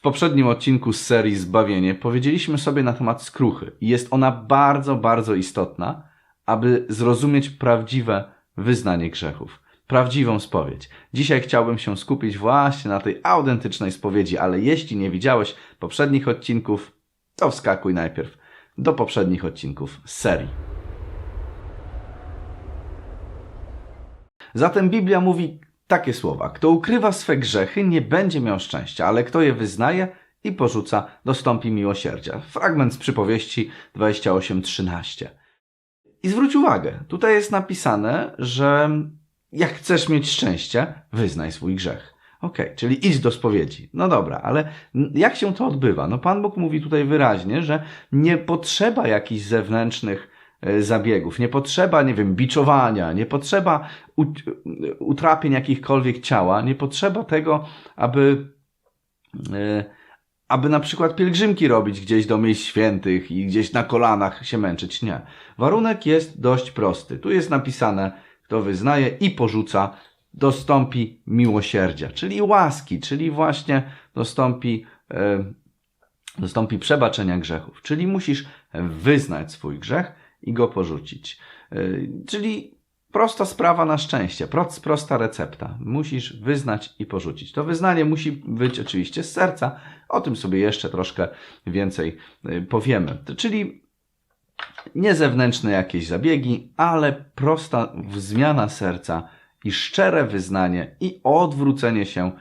W poprzednim odcinku z serii Zbawienie powiedzieliśmy sobie na temat skruchy jest ona bardzo, bardzo istotna, aby zrozumieć prawdziwe wyznanie grzechów, prawdziwą spowiedź. Dzisiaj chciałbym się skupić właśnie na tej autentycznej spowiedzi, ale jeśli nie widziałeś poprzednich odcinków, to wskakuj najpierw do poprzednich odcinków z serii. Zatem Biblia mówi takie słowa: Kto ukrywa swe grzechy, nie będzie miał szczęścia, ale kto je wyznaje i porzuca, dostąpi miłosierdzia. Fragment z przypowieści 28:13. I zwróć uwagę, tutaj jest napisane, że jak chcesz mieć szczęście, wyznaj swój grzech. Okej, czyli idź do spowiedzi. No dobra, ale jak się to odbywa? No Pan Bóg mówi tutaj wyraźnie, że nie potrzeba jakichś zewnętrznych zabiegów, nie potrzeba, nie wiem, biczowania, nie potrzeba ut- utrapień jakichkolwiek ciała, nie potrzeba tego, aby e, aby na przykład pielgrzymki robić gdzieś do miejsc świętych i gdzieś na kolanach się męczyć. Nie. Warunek jest dość prosty. Tu jest napisane, kto wyznaje i porzuca, dostąpi miłosierdzia, czyli łaski, czyli właśnie dostąpi, e, dostąpi przebaczenia grzechów. Czyli musisz wyznać swój grzech i go porzucić. E, czyli prosta sprawa na szczęście, prost, prosta recepta. Musisz wyznać i porzucić. To wyznanie musi być oczywiście z serca. O tym sobie jeszcze troszkę więcej y, powiemy. Czyli nie zewnętrzne jakieś zabiegi, ale prosta zmiana serca i szczere wyznanie i odwrócenie się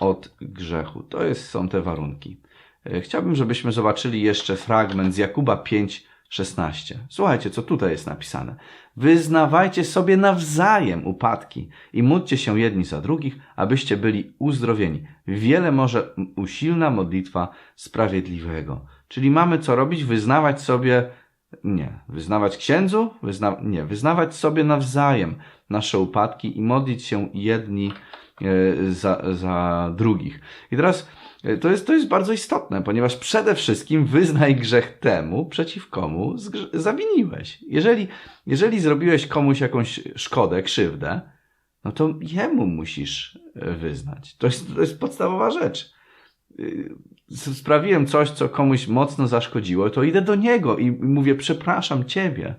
od grzechu. To jest, są te warunki. Y, Chciałbym, żebyśmy zobaczyli jeszcze fragment z Jakuba 5, 16. Słuchajcie, co tutaj jest napisane. Wyznawajcie sobie nawzajem upadki i módlcie się jedni za drugich, abyście byli uzdrowieni. Wiele może usilna modlitwa sprawiedliwego. Czyli mamy co robić? Wyznawać sobie, nie, wyznawać księdzu? Wyzna, nie, wyznawać sobie nawzajem nasze upadki i modlić się jedni e, za, za drugich. I teraz to jest, to jest bardzo istotne, ponieważ przede wszystkim wyznaj grzech temu, przeciw komu zawiniłeś. Jeżeli, jeżeli zrobiłeś komuś jakąś szkodę, krzywdę, no to jemu musisz e, wyznać. To jest, to jest podstawowa rzecz. S- Sprawiłem coś, co komuś mocno zaszkodziło, to idę do niego i mówię, przepraszam ciebie,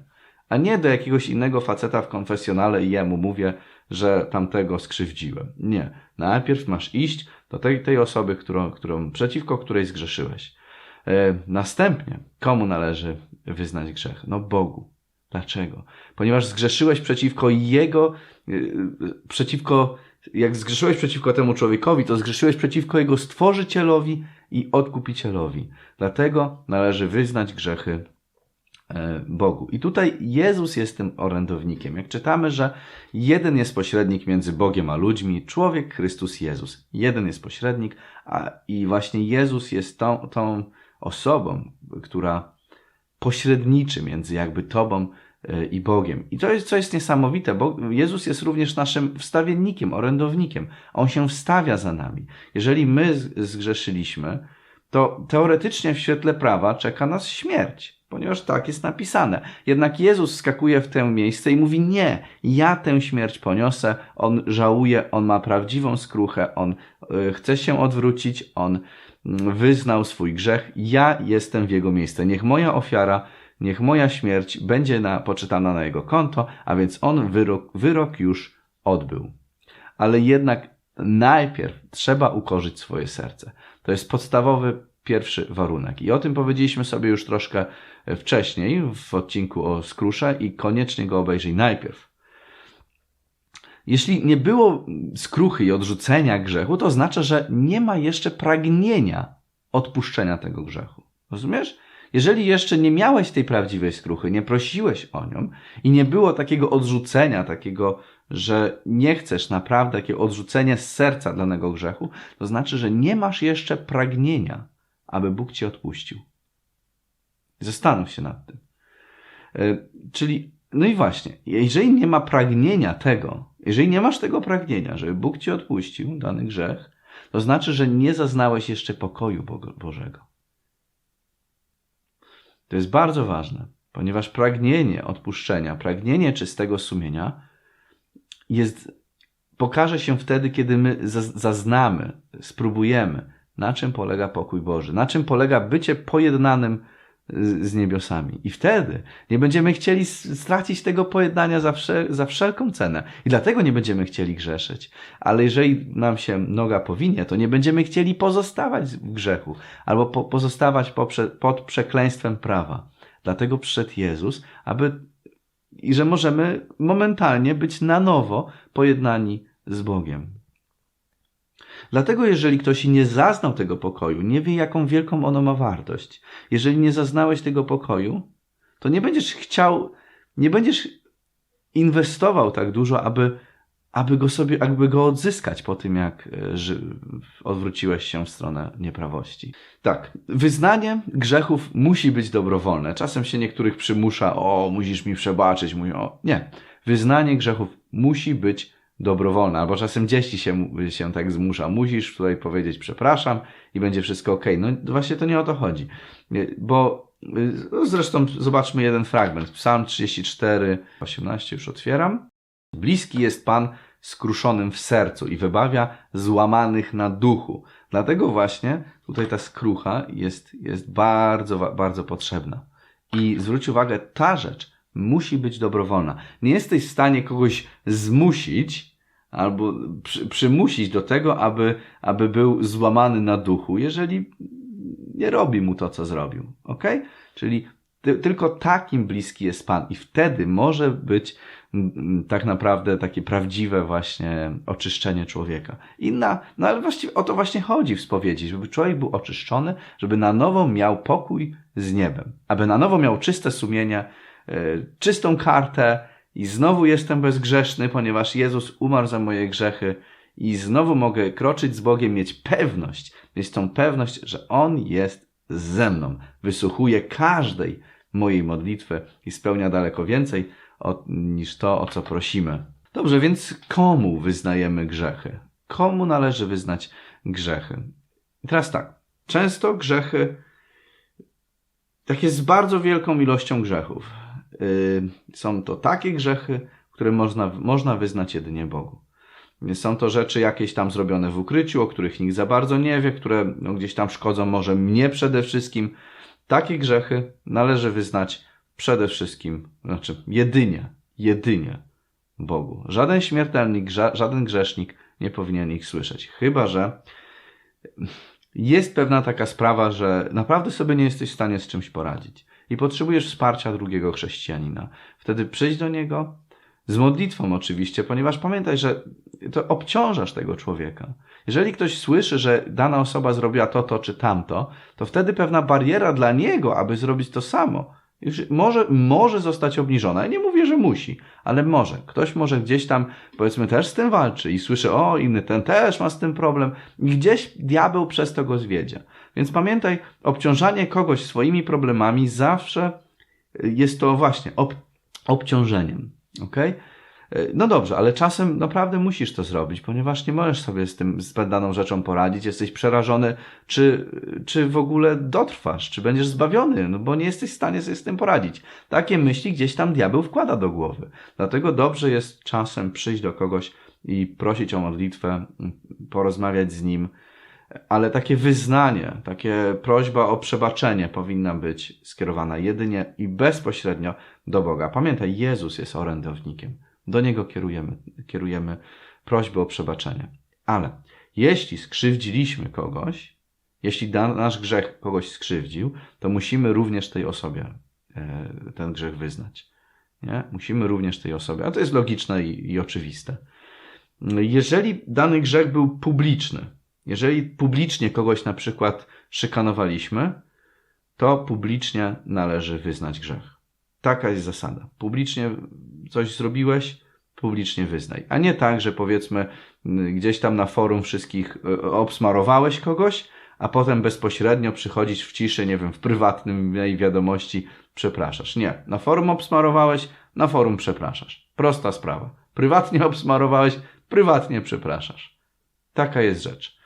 a nie do jakiegoś innego faceta w konfesjonale i jemu mówię, że tamtego skrzywdziłem. Nie. Najpierw masz iść do tej, tej osoby, którą, którą, przeciwko której zgrzeszyłeś. E, następnie, komu należy wyznać grzech? No Bogu. Dlaczego? Ponieważ zgrzeszyłeś przeciwko Jego, y, przeciwko, jak zgrzeszyłeś przeciwko temu człowiekowi, to zgrzeszyłeś przeciwko Jego Stworzycielowi i Odkupicielowi. Dlatego należy wyznać grzechy e, Bogu. I tutaj Jezus jest tym orędownikiem. Jak czytamy, że jeden jest pośrednik między Bogiem a ludźmi, człowiek Chrystus Jezus. Jeden jest pośrednik, a i właśnie Jezus jest tą, tą osobą, która pośredniczy między jakby Tobą e, i Bogiem. I to jest, co jest niesamowite, bo Jezus jest również naszym wstawiennikiem, orędownikiem. On się wstawia za nami. Jeżeli my zgrzeszyliśmy, to teoretycznie w świetle prawa czeka nas śmierć, ponieważ tak jest napisane. Jednak Jezus skakuje w tę miejsce i mówi: Nie, ja tę śmierć poniosę. On żałuje, on ma prawdziwą skruchę, on y, chce się odwrócić, on mm, wyznał swój grzech. Ja jestem w jego miejsce. Niech moja ofiara, niech moja śmierć będzie na, poczytana na jego konto, a więc on wyrok, wyrok już odbył. Ale jednak najpierw trzeba ukorzyć swoje serce. To jest podstawowy pierwszy warunek. I o tym powiedzieliśmy sobie już troszkę wcześniej w odcinku o skrusze i koniecznie go obejrzyj najpierw. Jeśli nie było skruchy i odrzucenia grzechu, to oznacza, że nie ma jeszcze pragnienia odpuszczenia tego grzechu. Rozumiesz? Jeżeli jeszcze nie miałeś tej prawdziwej skruchy, nie prosiłeś o nią i nie było takiego odrzucenia, takiego, że nie chcesz naprawdę, takie odrzucenie z serca danego grzechu, to znaczy, że nie masz jeszcze pragnienia, aby Bóg ci odpuścił. Zastanów się nad tym. E, Czyli, no i właśnie, jeżeli nie ma pragnienia tego, jeżeli nie masz tego pragnienia, żeby Bóg ci odpuścił dany grzech, to znaczy, że nie zaznałeś jeszcze pokoju Bożego. To jest bardzo ważne, ponieważ pragnienie odpuszczenia, pragnienie czystego sumienia jest, pokaże się wtedy, kiedy my zaz- zaznamy, spróbujemy na czym polega pokój Boży, na czym polega bycie pojednanym z niebiosami. I wtedy nie będziemy chcieli stracić tego pojednania za, wsze, za wszelką cenę. I dlatego nie będziemy chcieli grzeszyć. Ale jeżeli nam się noga powinie, to nie będziemy chcieli pozostawać w grzechu albo po, pozostawać pod przekleństwem prawa. Dlatego przyszedł Jezus, aby i że możemy momentalnie być na nowo pojednani z Bogiem. Dlatego, jeżeli ktoś nie zaznał tego pokoju, nie wie, jaką wielką ono ma wartość, jeżeli nie zaznałeś tego pokoju, to nie będziesz chciał, nie będziesz inwestował tak dużo, aby, aby go sobie, aby go odzyskać po tym, jak e, odwróciłeś się w stronę nieprawości. Tak, wyznanie grzechów musi być dobrowolne. Czasem się niektórych przymusza, o, musisz mi przebaczyć, mówią, o, nie. Wyznanie grzechów musi być dobrowolne, albo czasem dzieci się, się tak zmusza. Musisz tutaj powiedzieć przepraszam i będzie wszystko ok. No właśnie to nie o to chodzi. Nie, Bo y, no zresztą zobaczmy jeden fragment. Psalm 34, 18 już otwieram. Bliski jest Pan skruszonym w sercu i wybawia złamanych na duchu. Dlatego właśnie tutaj ta skrucha jest, jest bardzo, bardzo potrzebna. I zwróć uwagę, ta rzecz musi być dobrowolna. Nie jesteś w stanie kogoś zmusić albo przy, przymusić do tego, aby, aby był złamany na duchu, jeżeli nie robi mu to, co zrobił. Ok? Czyli tylko takim bliski jest Pan i wtedy może być mm, mm, tak naprawdę takie prawdziwe właśnie oczyszczenie człowieka. Inna, no ale właściwie o to właśnie chodzi w spowiedzi, żeby człowiek był oczyszczony, żeby na nowo miał pokój z niebem, aby na nowo miał czyste sumienie, e, czystą kartę i znowu jestem bezgrzeszny, ponieważ Jezus umarł za moje grzechy i znowu mogę kroczyć z Bogiem, mieć pewność, mieć tą pewność, że On jest ze mną, wysłuchuje każdej mojej modlitwy i spełnia daleko więcej o, niż to, o co prosimy. Dobrze, więc komu wyznajemy grzechy? Komu należy wyznać grzechy? I teraz tak, często grzechy, takie z bardzo wielką ilością grzechów, yy, są to takie grzechy, które można, można wyznać jedynie Bogu. Są to rzeczy jakieś tam zrobione w ukryciu, o których nikt za bardzo nie wie, które no, gdzieś tam szkodzą może mnie przede wszystkim. Takie grzechy należy wyznać przede wszystkim, znaczy jedynie, jedynie Bogu. Żaden śmiertelnik, ża- żaden grzesznik nie powinien ich słyszeć. Chyba, że jest pewna taka sprawa, że naprawdę sobie nie jesteś w stanie z czymś poradzić i potrzebujesz wsparcia drugiego chrześcijanina. Wtedy przyjdź do niego, z modlitwą oczywiście, ponieważ pamiętaj, że to obciążasz tego człowieka. Jeżeli ktoś słyszy, że dana osoba zrobiła to, to czy tamto, to wtedy pewna bariera dla niego, aby zrobić to samo, już może, może zostać obniżona. Ja nie mówię, że musi, ale może. Ktoś może gdzieś tam, powiedzmy, też z tym walczy i słyszy, o, inny ten też ma z tym problem. I gdzieś diabeł przez to go zwiedzie. Więc pamiętaj, obciążanie kogoś swoimi problemami zawsze jest to właśnie ob obciążeniem. Okay? No dobrze, ale czasem naprawdę musisz to zrobić, ponieważ nie możesz sobie z tym, z rzeczą poradzić, jesteś przerażony, czy, czy w ogóle dotrwasz, czy będziesz zbawiony, no bo nie jesteś w stanie sobie z tym poradzić. Takie myśli gdzieś tam diabeł wkłada do głowy. Dlatego dobrze jest czasem przyjść do kogoś i prosić o modlitwę, porozmawiać z nim, ale takie wyznanie, takie prośba o przebaczenie powinna być skierowana jedynie i bezpośrednio do Boga. Pamiętaj, Jezus jest orędownikiem. Do Niego kierujemy, kierujemy prośbę o przebaczenie. Ale jeśli skrzywdziliśmy kogoś, jeśli nasz grzech kogoś skrzywdził, to musimy również tej osobie e, ten grzech wyznać. Nie? Musimy również tej osobie, a to jest logiczne i, i oczywiste. Jeżeli dany grzech był publiczny, jeżeli publicznie kogoś na przykład szykanowaliśmy, to publicznie należy wyznać grzech. Taka jest zasada. Publicznie coś zrobiłeś, publicznie wyznaj. A nie tak, że powiedzmy gdzieś tam na forum wszystkich y, obsmarowałeś kogoś, a potem bezpośrednio przychodzisz w ciszy, nie wiem, w prywatnej wiadomości przepraszasz. Nie. Na forum obsmarowałeś, na forum przepraszasz. Prosta sprawa. Prywatnie obsmarowałeś, prywatnie przepraszasz. Taka jest rzecz.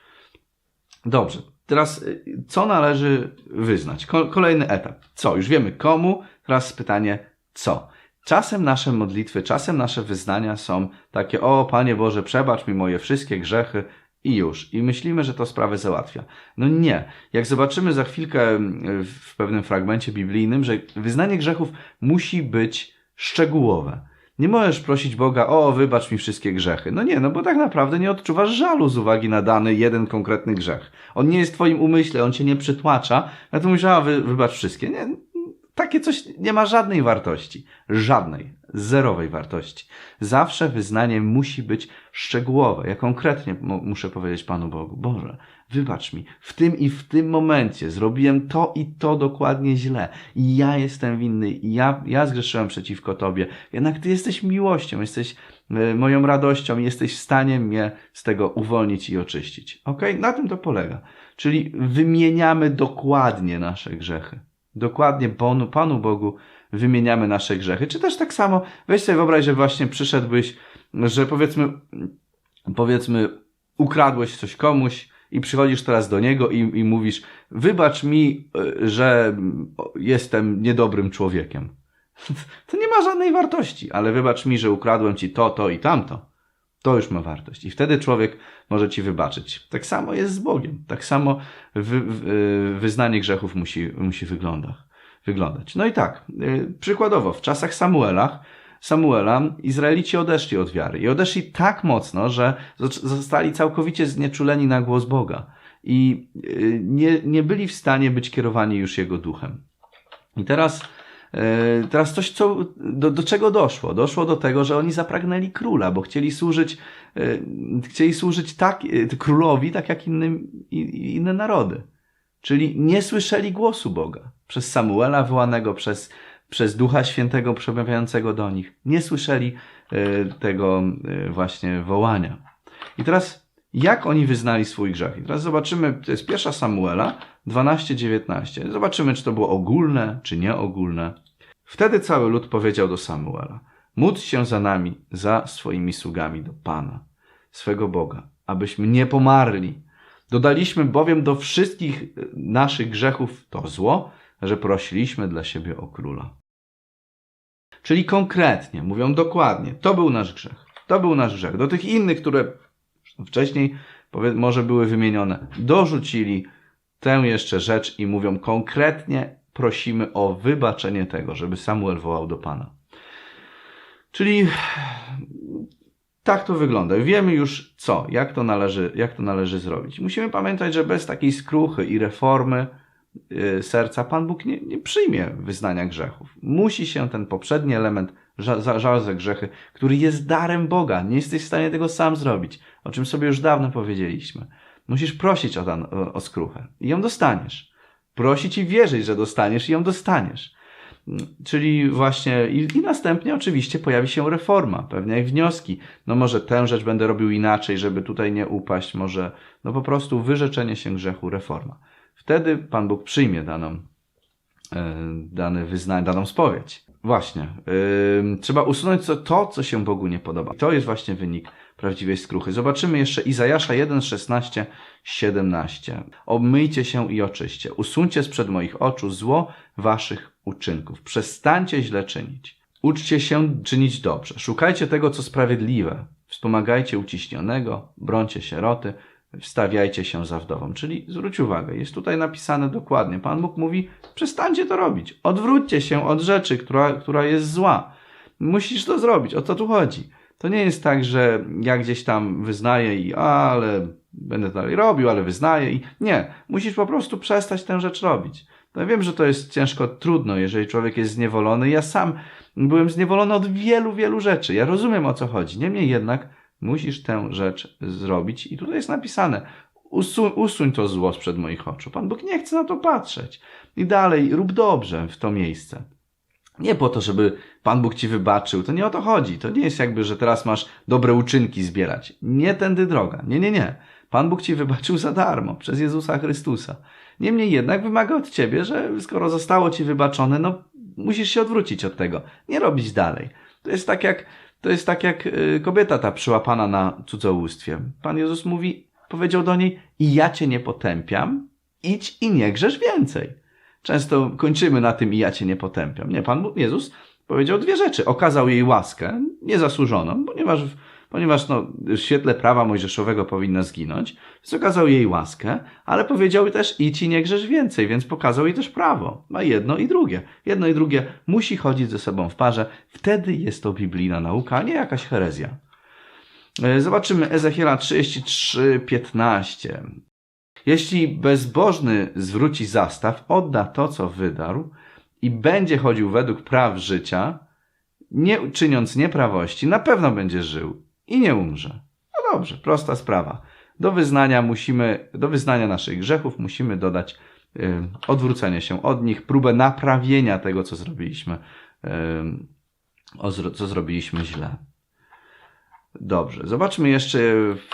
Dobrze. Teraz y, co należy wyznać? Ko- Kolejny etap. Co? Już wiemy komu. Teraz pytanie co? Czasem nasze modlitwy, czasem nasze wyznania są takie: O Panie Boże, przebacz mi moje wszystkie grzechy i już. I myślimy, że to sprawę załatwia. No nie. Jak zobaczymy za chwilkę mm, w pewnym fragmencie biblijnym, że wyznanie grzechów musi być szczegółowe. Nie możesz prosić Boga, o, wybacz mi wszystkie grzechy. No nie, no bo tak naprawdę nie odczuwasz żalu z uwagi na dany jeden konkretny grzech. On nie jest w twoim umyśle, on cię nie przytłacza, a ty mówisz, a, wy, wybacz wszystkie. Nie, takie coś nie ma żadnej wartości. Żadnej. Zerowej wartości. Zawsze wyznanie musi być szczegółowe. Ja konkretnie muszę powiedzieć Panu Bogu, Boże, wybacz mi, w tym i w tym momencie zrobiłem to i to dokładnie źle. I ja jestem winny, ja, ja zgrzeszyłem przeciwko Tobie. Jednak Ty jesteś miłością, jesteś e, moją radością jesteś w stanie mnie z tego uwolnić i oczyścić. Ok? Na tym to polega. Czyli wymieniamy dokładnie nasze grzechy. Dokładnie Panu, Panu Bogu wymieniamy nasze grzechy. Czy też tak samo, weź sobie wyobraź, że właśnie przyszedłbyś, że powiedzmy, powiedzmy, ukradłeś coś komuś i przychodzisz teraz do niego i, i mówisz, wybacz mi, y, że jestem niedobrym człowiekiem. To nie ma żadnej wartości, ale wybacz mi, że ukradłem ci to, to i tamto. To już ma wartość. I wtedy człowiek może ci wybaczyć. Tak samo jest z Bogiem. Tak samo wy, wy, wyznanie grzechów musi, musi wyglądać. wyglądać. No i tak, y, przykładowo, w czasach Samuela, Samuela Izraelici odeszli od wiary. I odeszli tak mocno, że zostali całkowicie znieczuleni na głos Boga. I y, nie, nie byli w stanie być kierowani już Jego duchem. I teraz Teraz coś, co, do, do czego doszło? Doszło do tego, że oni zapragnęli króla, bo chcieli służyć, e, chcieli służyć tak, e, królowi, tak jak innym, inne narody. Czyli nie słyszeli głosu Boga. Przez Samuela wołanego, przez, przez Ducha Świętego przemawiającego do nich. Nie słyszeli e, tego e, właśnie wołania. I teraz, jak oni wyznali swój grzech? I teraz zobaczymy, to jest pierwsza Samuela 12-19. Zobaczymy, czy to było ogólne, czy nieogólne. Wtedy cały lud powiedział do Samuela: Módl się za nami, za swoimi sługami do Pana, swego Boga, abyśmy nie pomarli. Dodaliśmy bowiem do wszystkich naszych grzechów to zło, że prosiliśmy dla siebie o króla. Czyli konkretnie, mówią dokładnie, to był nasz grzech. To był nasz grzech. Do tych innych, które wcześniej może były wymienione, dorzucili tę jeszcze rzecz i mówią konkretnie prosimy o wybaczenie tego, żeby Samuel wołał do Pana. Czyli tak to wygląda. Wiemy już co, jak to należy, jak to należy zrobić. Musimy pamiętać, że bez takiej skruchy i reformy yy, serca Pan Bóg nie, nie przyjmie wyznania grzechów. Musi się ten poprzedni element, ża- za- żal za grzechy, który jest darem Boga. Nie jesteś w stanie tego sam zrobić, o czym sobie już dawno powiedzieliśmy. Musisz prosić o, dan, o, o skruchę i ją dostaniesz. Prosić i wierzyć, że dostaniesz i ją dostaniesz. Mm, Czyli właśnie i, i następnie oczywiście pojawi się reforma, pewnie wnioski. No może tę rzecz będę robił inaczej, żeby tutaj nie upaść, może no po prostu wyrzeczenie się grzechu, reforma. Wtedy Pan Bóg przyjmie daną, e, dane wyznanie, daną spowiedź. Właśnie. Ym, trzeba usunąć co, to, co się Bogu nie podoba. To jest właśnie wynik prawdziwej skruchy. Zobaczymy jeszcze Izajasza 1, 16, 17. Obmyjcie się i oczyście. Usuńcie sprzed moich oczu zło waszych uczynków. Przestańcie źle czynić. Uczcie się czynić dobrze. Szukajcie tego, co sprawiedliwe. Wspomagajcie uciśnionego, brońcie sieroty, wstawiajcie się za wdową. Czyli zwróć uwagę, jest tutaj napisane dokładnie. Pan Bóg mówi, przestańcie to robić. Odwróćcie się od rzeczy, która, która jest zła. Musisz to zrobić. O co tu chodzi? To nie jest tak, że ja gdzieś tam wyznaję i a, ale będę dalej robił, ale wyznaję i nie. Musisz po prostu przestać tę rzecz robić. No wiem, że to jest ciężko, trudno, jeżeli człowiek jest zniewolony. Ja sam byłem zniewolony od wielu, wielu rzeczy. Ja rozumiem o co chodzi. Niemniej jednak musisz tę rzecz zrobić i tutaj jest napisane usuń, usuń to zło sprzed moich oczu. Pan Bóg nie chce na to patrzeć. I dalej rób dobrze w to miejsce. Nie po to, żeby Pan Bóg ci wybaczył. To nie o to chodzi. To nie jest jakby, że teraz masz dobre uczynki zbierać. Nie tędy droga. Nie, nie, nie. Pan Bóg ci wybaczył za darmo przez Jezusa Chrystusa. Niemniej jednak wymaga od ciebie, że skoro zostało ci wybaczone, no musisz się odwrócić od tego. Nie robić dalej. To jest tak jak, to jest tak jak y, kobieta ta przyłapana na cudzołóstwie. Pan Jezus mówi, powiedział do niej, i ja cię nie potępiam, idź i nie grzesz więcej. Często kończymy na tym i ja cię nie potępiam. Nie, Pan Jezus powiedział dwie rzeczy. Okazał jej łaskę, niezasłużoną, ponieważ ponieważ no, w świetle prawa mojżeszowego powinna zginąć, więc okazał jej łaskę, ale powiedział też i nie grzesz więcej, więc pokazał jej też prawo. Ma jedno i drugie. Jedno i drugie musi chodzić ze sobą w parze. Wtedy jest to biblijna nauka, a nie jakaś herezja. E, zobaczymy Ezechiela 33, 15. Jeśli bezbożny zwróci zastaw, odda to, co wydarł i będzie chodził według praw życia, nie czyniąc nieprawości, na pewno będzie żył i nie umrze. No dobrze, prosta sprawa. Do wyznania musimy, do wyznania naszych grzechów musimy dodać y, odwrócenie się od nich, próbę naprawienia tego, co zrobiliśmy, y, o, co zrobiliśmy źle. Dobrze, zobaczmy jeszcze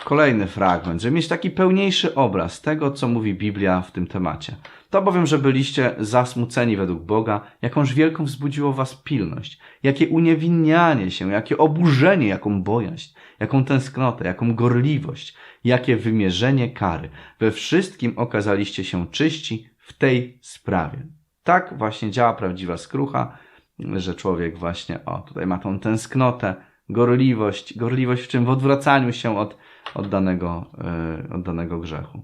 kolejny fragment, żeby mieć taki pełniejszy obraz tego, co mówi Biblia w tym temacie. To bowiem, że byliście zasmuceni według Boga, jakąż wielką wzbudziło was pilność, jakie uniewinnianie się, jakie oburzenie, jaką bojaźń, jaką tęsknotę, jaką gorliwość, jakie wymierzenie kary. We wszystkim okazaliście się czyści w tej sprawie. Tak właśnie działa prawdziwa skrucha, że człowiek właśnie, o, tutaj ma tą tęsknotę, gorliwość. Gorliwość w czym? W odwracaniu się od, od, danego, yy, od danego grzechu.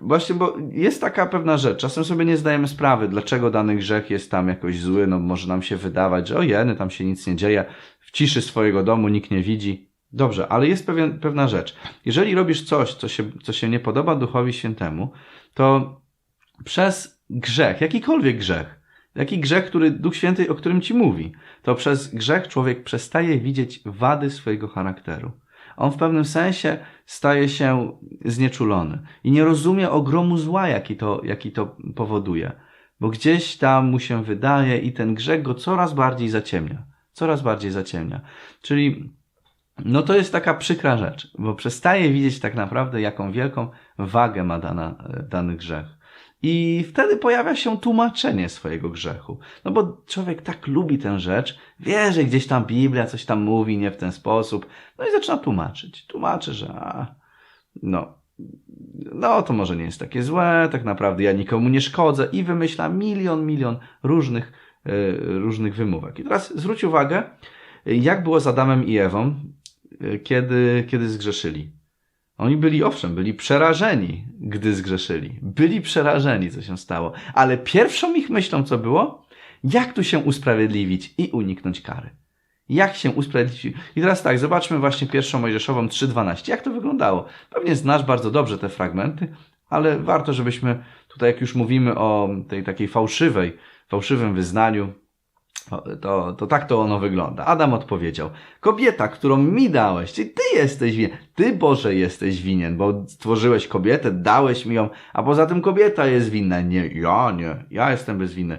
Właśnie, bo jest taka pewna rzecz. Czasem sobie nie zdajemy sprawy, dlaczego dany grzech jest tam jakoś zły. No, może nam się wydawać, że ojeny, tam się nic nie dzieje. W ciszy swojego domu nikt nie widzi. Dobrze, ale jest pewien, pewna rzecz. Jeżeli robisz coś, co się, co się nie podoba Duchowi Świętemu, to przez grzech, jakikolwiek grzech, jaki grzech, który Duch Święty, o którym ci mówi, to przez grzech człowiek przestaje widzieć wady swojego charakteru. On w pewnym sensie staje się znieczulony i nie rozumie ogromu zła, jaki to, jaki to powoduje, bo gdzieś tam mu się wydaje i ten grzech go coraz bardziej zaciemnia. Coraz bardziej zaciemnia. Czyli no to jest taka przykra rzecz, bo przestaje widzieć tak naprawdę, jaką wielką wagę ma dana, dany grzech. I wtedy pojawia się tłumaczenie swojego grzechu. No bo człowiek tak lubi tę rzecz, wie, że gdzieś tam Biblia coś tam mówi, nie w ten sposób, no i zaczyna tłumaczyć. Tłumaczy, że a, no, no to może nie jest takie złe, tak naprawdę ja nikomu nie szkodzę i wymyśla milion, milion różnych, yy, różnych wymówek. I teraz zwróć uwagę, jak było z Adamem i Ewą, yy, kiedy, kiedy zgrzeszyli. Oni byli, owszem, byli przerażeni, gdy zgrzeszyli. Byli przerażeni, co się stało. Ale pierwszą ich myślą, co było? Jak tu się usprawiedliwić i uniknąć kary? Jak się usprawiedliwić? I teraz tak, zobaczmy właśnie pierwszą Mojżeszową 3.12. Jak to wyglądało? Pewnie znasz bardzo dobrze te fragmenty, ale warto, żebyśmy tutaj, jak już mówimy o tej takiej fałszywej, fałszywym wyznaniu, to, to tak to ono wygląda. Adam odpowiedział: Kobieta, którą mi dałeś, czyli ty jesteś winien. Ty, Boże, jesteś winien, bo stworzyłeś kobietę, dałeś mi ją, a poza tym kobieta jest winna. Nie, ja nie, ja jestem bezwinny.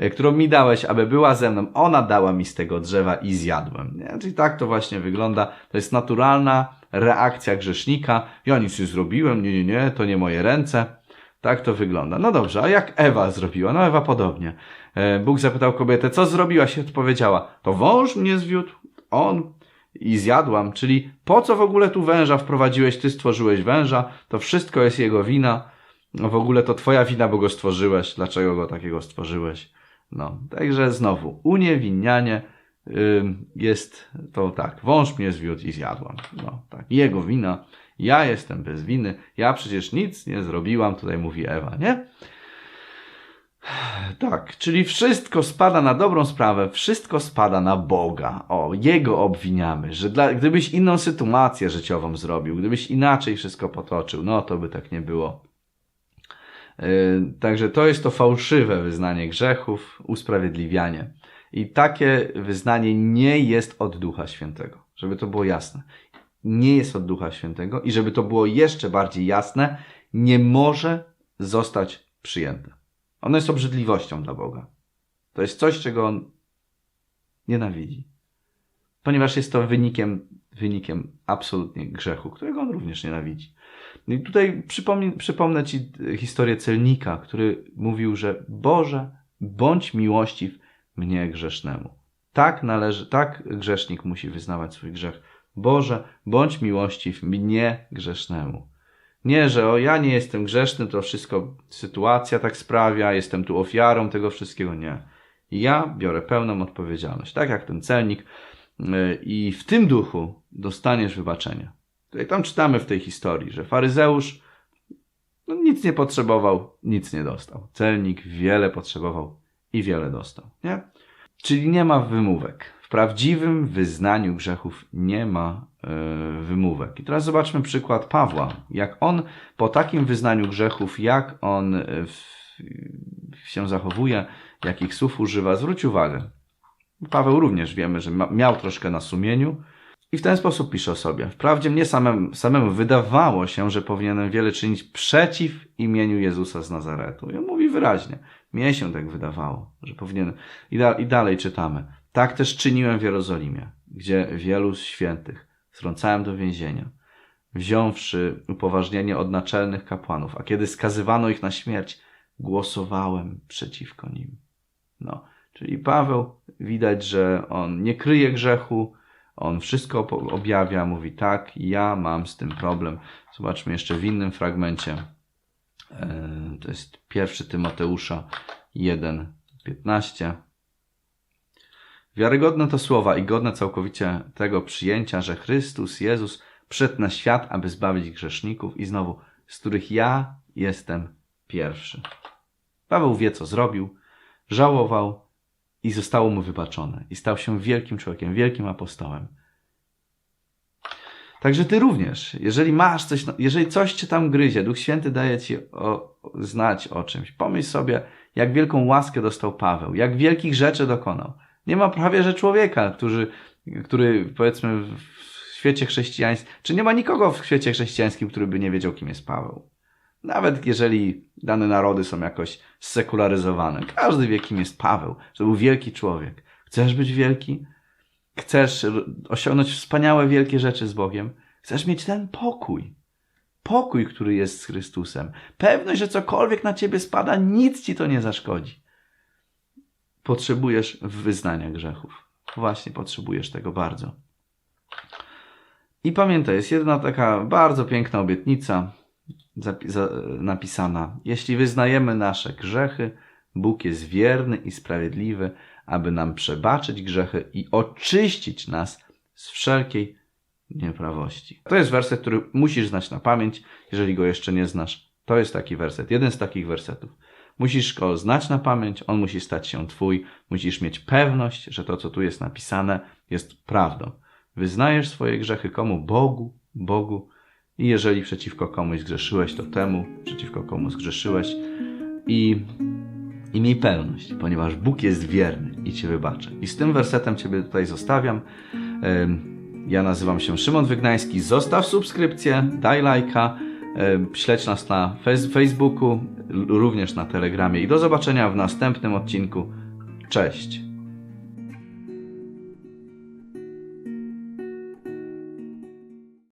E, którą mi dałeś, aby była ze mną, ona dała mi z tego drzewa i zjadłem. Nie? Czyli tak to właśnie wygląda. To jest naturalna reakcja grzesznika. Ja nic nie zrobiłem, nie, nie, nie, to nie moje ręce. Tak to wygląda. No dobrze, a jak Ewa zrobiła? No Ewa podobnie. E, Bóg zapytał kobietę, co zrobiłaś? Odpowiedziała, to wąż mnie zwiódł, on i zjadłam. Czyli po co w ogóle tu węża wprowadziłeś? Ty stworzyłeś węża, to wszystko jest jego wina. No w ogóle to twoja wina, bo go stworzyłeś. Dlaczego go takiego stworzyłeś? No, także znowu, uniewinnianie jest to tak, wąż mnie zwiódł i zjadłam. No, tak, jego wina, ja jestem bez winy, ja przecież nic nie zrobiłam, tutaj mówi Ewa, nie? Tak, czyli wszystko spada na dobrą sprawę, wszystko spada na Boga. O, Jego obwiniamy, że dla, gdybyś inną sytuację życiową zrobił, gdybyś inaczej wszystko potoczył, no to by tak nie było. Yy, także to jest to fałszywe wyznanie grzechów, usprawiedliwianie. I takie wyznanie nie jest od Ducha Świętego, żeby to było jasne. Nie jest od Ducha Świętego i żeby to było jeszcze bardziej jasne, nie może zostać przyjęte. Ono jest obrzydliwością dla Boga. To jest coś, czego On nienawidzi. Ponieważ jest to wynikiem, wynikiem absolutnie grzechu, którego On również nienawidzi. I tutaj przypomnę, przypomnę Ci historię celnika, który mówił, że Boże, bądź miłościw mnie grzesznemu. Tak należy, tak grzesznik musi wyznawać swój grzech. Boże, bądź miłościw mnie grzesznemu. Nie, że o ja nie jestem grzeszny, to wszystko sytuacja tak sprawia, jestem tu ofiarą tego wszystkiego. Nie. Ja biorę pełną odpowiedzialność. Tak jak ten celnik y, i w tym duchu dostaniesz wybaczenie. Tutaj tam czytamy w tej historii, że faryzeusz no, nic nie potrzebował, nic nie dostał. Celnik wiele potrzebował i wiele dostał. Nie? Czyli nie ma wymówek. Prawdziwym wyznaniu grzechów nie ma e, wymówek. I teraz zobaczmy przykład Pawła. Jak on po takim wyznaniu grzechów, jak on e, w, się zachowuje, jakich słów używa, zwróć uwagę. Paweł również wiemy, że miał troszkę na sumieniu i w ten sposób pisze o sobie. Wprawdzie mnie samemu, samemu wydawało się, że powinienem wiele czynić przeciw imieniu Jezusa z Nazaretu. I on mówi wyraźnie. Mnie się tak wydawało, że powinienem. I, da, I dalej czytamy. Tak też czyniłem w Jerozolimie, gdzie wielu świętych strącałem do więzienia, wziąwszy upoważnienie od naczelnych kapłanów, a kiedy skazywano ich na śmierć, głosowałem przeciwko nim. No, czyli Paweł widać, że on nie kryje grzechu, on wszystko objawia, mówi tak, ja mam z tym problem. Zobaczmy jeszcze w innym fragmencie. E, To jest pierwszy Tymoteusza 1:15. Wiarygodne to słowa i godne całkowicie tego przyjęcia, że Chrystus Jezus przyszedł na świat, aby zbawić grzeszników i znowu, z których ja jestem pierwszy. Paweł wie, co zrobił, żałował i zostało mu wybaczone. I stał się wielkim człowiekiem, wielkim apostołem. Także ty również, jeżeli masz coś, jeżeli coś cię tam gryzie, Duch Święty daje ci o, znać o czymś, pomyśl sobie, jak wielką łaskę dostał Paweł, jak wielkich rzeczy dokonał. Nie ma prawie że człowieka, który, który powiedzmy w świecie chrześcijańskim, czy nie ma nikogo w świecie chrześcijańskim, który by nie wiedział, kim jest Paweł. Nawet jeżeli dane narody są jakoś sekularyzowane, każdy wie, kim jest Paweł, że był wielki człowiek. Chcesz być wielki? Chcesz osiągnąć wspaniałe, wielkie rzeczy z Bogiem? Chcesz mieć ten pokój. Pokój, który jest z Chrystusem. Pewność, że cokolwiek na ciebie spada, nic ci to nie zaszkodzi. Potrzebujesz wyznania grzechów. Właśnie potrzebujesz tego bardzo. I pamiętaj, jest jedna taka bardzo piękna obietnica napisana. Jeśli wyznajemy nasze grzechy, Bóg jest wierny i sprawiedliwy, aby nam przebaczyć grzechy i oczyścić nas z wszelkiej nieprawości. To jest werset, który musisz znać na pamięć, jeżeli go jeszcze nie znasz. To jest taki werset, jeden z takich wersetów. Musisz go znać na pamięć, on musi stać się twój, musisz mieć pewność, że to, co tu jest napisane, jest prawdą. Wyznajesz swoje grzechy komu? Bogu, Bogu. I jeżeli przeciwko komuś zgrzeszyłeś, to temu, przeciwko komu zgrzeszyłeś. I i miej pewność, ponieważ Bóg jest wierny i Cię wybaczy. I z tym wersetem Ciebie tutaj zostawiam. Ja nazywam się Szymon Wygnański. Zostaw subskrypcję, daj lajka, śledź nas na Facebooku, również na Telegramie. I do zobaczenia w następnym odcinku. Cześć!